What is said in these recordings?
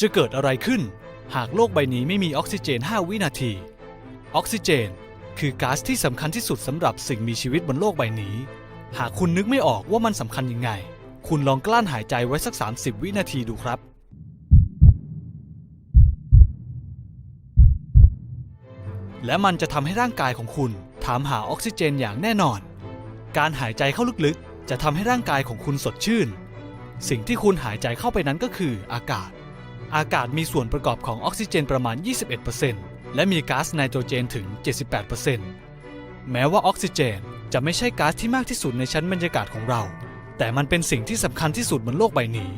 จะเกิดอะไรขึ้น หากโลกใบนี้ไม่มีออกซิเจน 5 วินาที ออกซิเจน คือก๊าซที่สำคัญที่สุดสำหรับสิ่งมีชีวิตบนโลกใบนี้ หากคุณนึกไม่ออกว่ามันสำคัญยังไง คุณลองกลั้นหายใจไว้สัก 30 วินาทีดูครับและมันจะทำให้ร่างกายของคุณ ถามหาออกซิเจนอย่างแน่นอน การหายใจเข้าลึกๆ จะทำให้ร่างกายของคุณสดชื่น สิ่งที่คุณหายใจเข้าไปนั้นก็คืออากาศ อากาศมีส่วนประกอบของออกซิเจนประมาณ 21%และมีก๊าซไนโตรเจนถึง 78%แม้ว่าออกซิเจนจะไม่ใช่ก๊าซที่มากที่สุดในชั้นบรรยากาศของเรา แต่มันเป็นสิ่งที่สำคัญที่สุดบนโลกใบนี้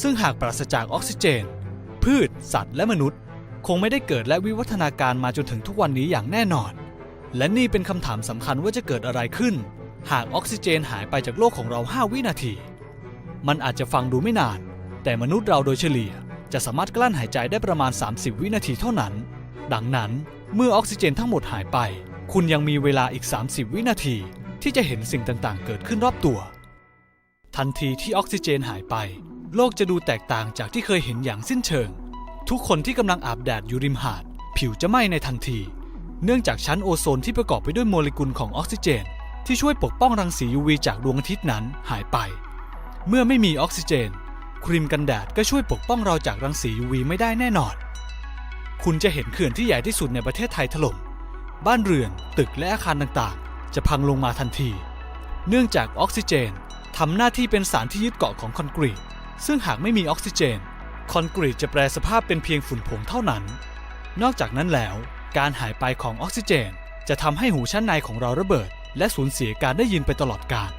ซึ่งหากปราศจากออกซิเจน พืช สัตว์และมนุษย์ คงไม่ได้เกิดและวิวัฒนาการมาจนถึงทุกวันนี้อย่างแน่นอน และนี่เป็นคำถามสำคัญว่าจะเกิดอะไรขึ้น หากออกซิเจนหายไปจากโลกของเรา 5 วินาที มันอาจจะฟังดูไม่นาน แต่มนุษย์เราโดยเฉลี่ย จะสามารถกลั้นหายใจได้ประมาณ 30 วินาทีเท่านั้น ดังนั้นเมื่อออกซิเจนทั้งหมดหายไป คุณยังมีเวลาอีก 30 วินาที ที่จะเห็นสิ่งต่างๆ เกิดขึ้นรอบตัว ทันทีที่ออกซิเจนหายไป โลกจะดูแตกต่างจากที่เคยเห็นอย่างสิ้นเชิง ทุกคนที่กำลังอาบแดดอยู่ริมหาด ผิวจะไหม้ในทันที เนื่องจากชั้นโอโซนที่ประกอบไปด้วยโมเลกุลของออกซิเจน ที่ช่วยปกป้องรังสี UV จากดวงอาทิตย์นั้นหายไป เมื่อไม่มีออกซิเจน ครีมกันแดดก็ช่วยปกป้องเราจากรังสี UV ไม่ได้แน่นอน คุณจะเห็นเขื่อนที่ใหญ่ที่สุดในประเทศไทยถล่ม บ้านเรือน ตึกและอาคารต่างๆ จะพังลงมาทันที เนื่องจากออกซิเจนทำหน้าที่เป็นสารที่ยึดเกาะของคอนกรีต ซึ่งหากไม่มีออกซิเจน คอนกรีตจะแปลสภาพเป็นเพียงฝุ่นผงเท่านั้น นอกจากนั้นแล้ว การหายไปของออกซิเจน จะทำให้หูชั้นในของเราระเบิด และสูญเสียการได้ยินไปตลอดกาล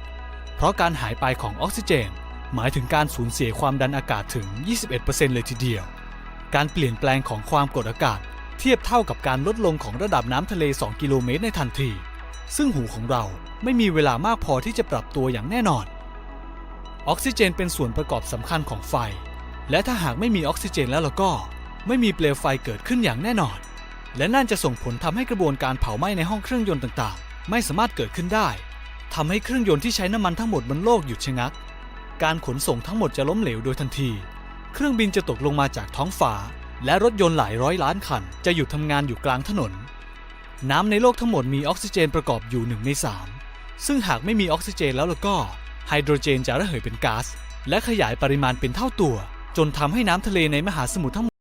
เพราะการหายไปของออกซิเจน หมายถึงการสูญเสียความดันอากาศถึง 21%เลยทีเดียว การเปลี่ยนแปลงของความกดอากาศ เทียบเท่ากับการลดลงของระดับน้ำทะเล 2 กิโลเมตรในทันที ซึ่งหูของเราไม่มีเวลามากพอที่จะปรับตัวอย่างแน่นอน ออกซิเจนเป็นส่วนประกอบสำคัญของไฟ และถ้าหากไม่มีออกซิเจนแล้วล่ะก็ ไม่มีเปลวไฟเกิดขึ้นอย่างแน่นอน และนั่นจะส่งผลทำให้กระบวนการเผาไหม้ในห้องเครื่องยนต์ต่างๆ ไม่สามารถเกิดขึ้นได้ทำให้เครื่องยนต์ที่ใช้น้ำมันทั้งหมดบนโลกหยุดชะงัก การขนส่งทั้งหมดจะล้มเหลวโดยทันที เครื่องบินจะตกลงมาจากท้องฟ้า และรถยนต์หลายร้อยล้านคัน จะหยุดทำงานอยู่กลางถนน น้ำในโลกทั้งหมดมีออกซิเจนประกอบอยู่หนึ่งในสามซึ่งหากไม่มีออกซิเจนแล้วล่ะก็ไฮโดรเจนจะระเหยเป็นก๊าซและขยายปริมาณเป็นเท่าตัว จนทำให้น้ำทะเลในมหาสมุทรทั้งหมด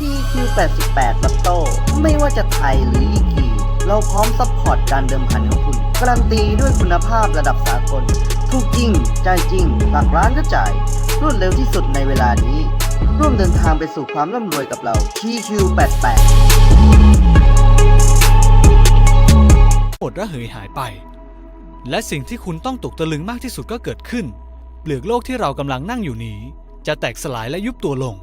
TQ88 ลัตโต้ไม่ว่าจะไทยหรือลีกี เราพร้อมซัพพอร์ตการเดิมพันของคุณ การันตีด้วยคุณภาพระดับสากลถูกจริงใจจริง หลักล้านก็จ่าย รวดเร็วที่สุดในเวลานี้ ร่วมเดินทางไปสู่ความร่ำรวยกับเรา TQ88 หมดระเหยหายไป และสิ่งที่คุณต้องตกตะลึงมากที่สุดก็เกิดขึ้น เปลือกโลกที่เรากำลังนั่งอยู่นี้ จะแตกสลายและยุบตัวลง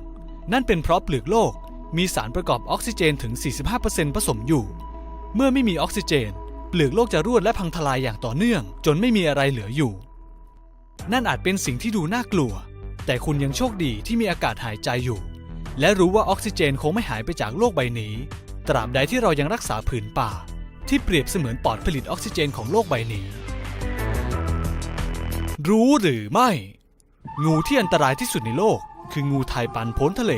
นั่นเป็นเพราะเปลือกโลกมีสารประกอบออกซิเจนถึง 45%ผสมอยู่ เมื่อไม่มีออกซิเจน เปลือกโลกจะรั่วและพังทลายอย่างต่อเนื่อง จนไม่มีอะไรเหลืออยู่ นั่นอาจเป็นสิ่งที่ดูน่ากลัว แต่คุณยังโชคดีที่มีอากาศหายใจอยู่ และรู้ว่าออกซิเจนคงไม่หายไปจากโลกใบนี้ ตราบใดที่เรายังรักษาผืนป่า ที่เปรียบเสมือนปอดผลิตออกซิเจนของโลกใบนี้ รู้หรือไม่ งูที่อันตรายที่สุดในโลก คืองูไทยปันพ้นทะเล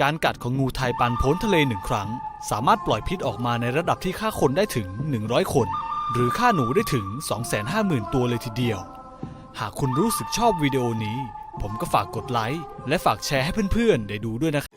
การกัดของงูไทยปันพ้นทะเลหนึ่งครั้ง สามารถปล่อยพิษออกมาในระดับที่ฆ่าคนได้ถึง 100 คน หรือฆ่าหนูได้ถึง 250,000 ตัวเลยทีเดียว หากคุณรู้สึกชอบวิดีโอนี้ ผมก็ฝากกดไลค์และฝากแชร์ให้เพื่อนๆ ได้ดูด้วยนะครับ